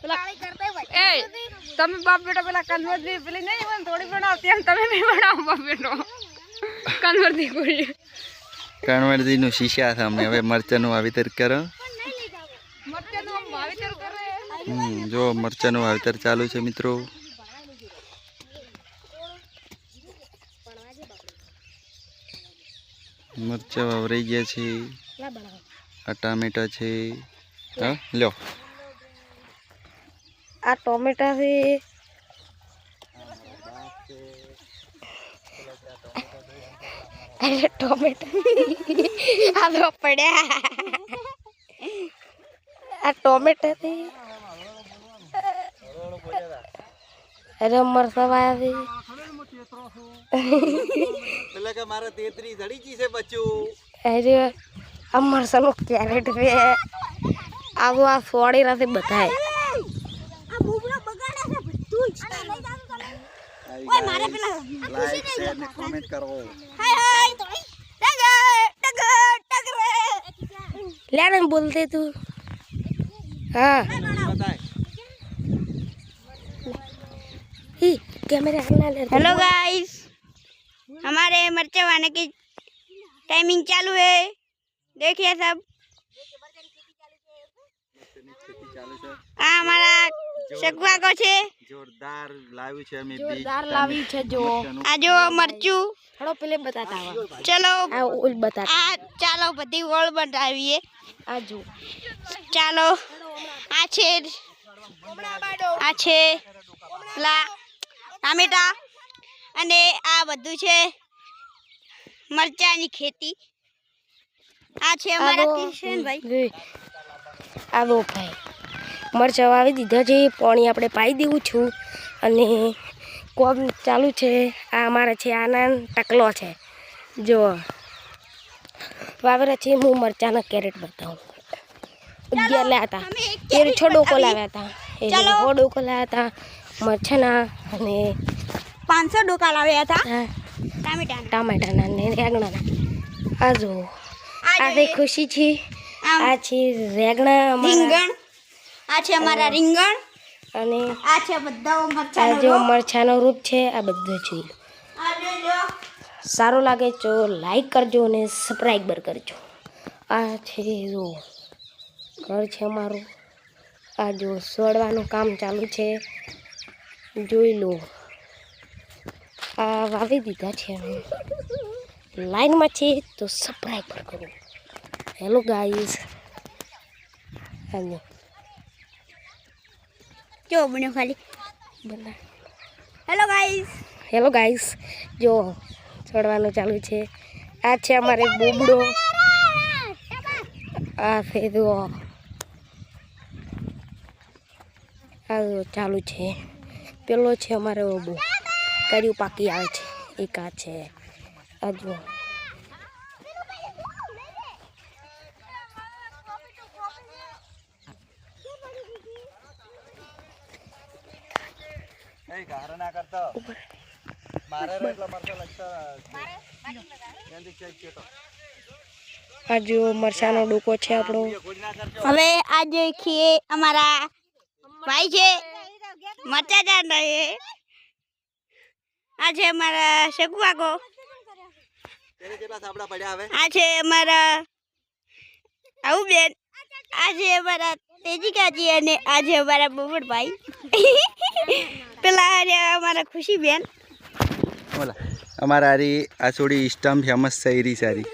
એ તમે બાપ બેટો પેલા કન્વર્ટ પેલી નહીં હોય થોડી બનાવતી એમ તમે નહીં બનાવો બાપ બેટો. કન્વર્ટની કોઈ કણવરજીનું શીશા છે અમને. હવે મરચાંનું વાવેતર કરો. જો મરચાંનું વાવેતર ચાલુ છે મિત્રો. મરચાં વાવરાઈ ગયા છે. આ ટામેટા છે. હા લ્યો. આ ટોમેટા છે અરે ટોમેટા આ તો પડ્યા આ ટોમેટા છે અરે મરસા વાયા પેલા કે મારા તેત્રી સડી ગઈ છે બચ્ચું છે અરે આ મરસાનું કેરેટ છે આવું આ સોળી રાતે ले ना तो बोलते तू। हाँ। हेलो गाइस हमारे मर्चे वाने की टाइमिंग चालू है। देखिए सब। આ અમારા શકવાકો છે. આ જો મરચું. થોડો આ ચાલો બધી ઓળ બનાવીએ આ ચાલો. આ છે આ છે લા ટામેટા અને આ બધું છે મરચાની ખેતી. આ છે અમારા કિશનભાઈ. આ વો ભાઈ. મરચાં વાવી દીધા છે પાણી આપણે પાઈ દેવું છું. અને કોમ ચાલુ છે આ અમારા છે આના ટકલો છે. જો વાવેરા છે હું મરચાંના કેરેટ બતાવું. અગિયાર લાવ્યા હતા. કેરેટ છ ડોકો લાવ્યા હતા. એ. છ ડોકો લાવ્યા હતા મરચાંના અને પાંચસો ડોકા લાવ્યા હતા. ટામેટાના. ટામેટાના ને રેંગણાના. આ જો આ આ ખુશી છે. આ છે રેગણા રીંગણ. આ છે અમારા રીંગણ. અને આ છે બધા મરચાનો જો મરચાનો રૂપ છે આ બધું છે. સારું લાગે તો લાઈક કરજો અને સબસ્ક્રાઈબર કરજો. આ છે જો ઘર છે અમારું. આ જો સોડવાનું કામ ચાલુ છે. જોઈ લો. આ વાવી દીધા છે. લાઈનમાં છે તો સબસ્ક્રાઈબર કરો. હેલો ગાઈસ હેલો જો બન્યો ખાલી બના હેલો ગાઈસ હેલો ગાઈસ જો ચડવાનું ચાલુ છે. આ છે અમારે બોબડો. આ ફેદો જો. આ જો ચાલુ છે. પેલો છે અમારે ઓબો કર્યું પાકી આવે છે. એક આ છે. આ જો ના કરતો. મારે એટલા મરચા લાગતા. આ જો મરચાંનો ડોકો છે આપણો. હવે આજે ખીએ અમારા ભાઈ છે મરચા જાન આજે આ છે અમારા સગવાગો તેને કેટલા સાપડા પડ્યા હવે. આ છે અમારા આવું બેન. આ છે અમારા તેજીકાજી અને આજે અમારા બોબડભાઈ. પેલા અમારા ખુશી બેન બોલા. અમારા આ થોડી સ્ટમ ફેમસ છે એરી સારી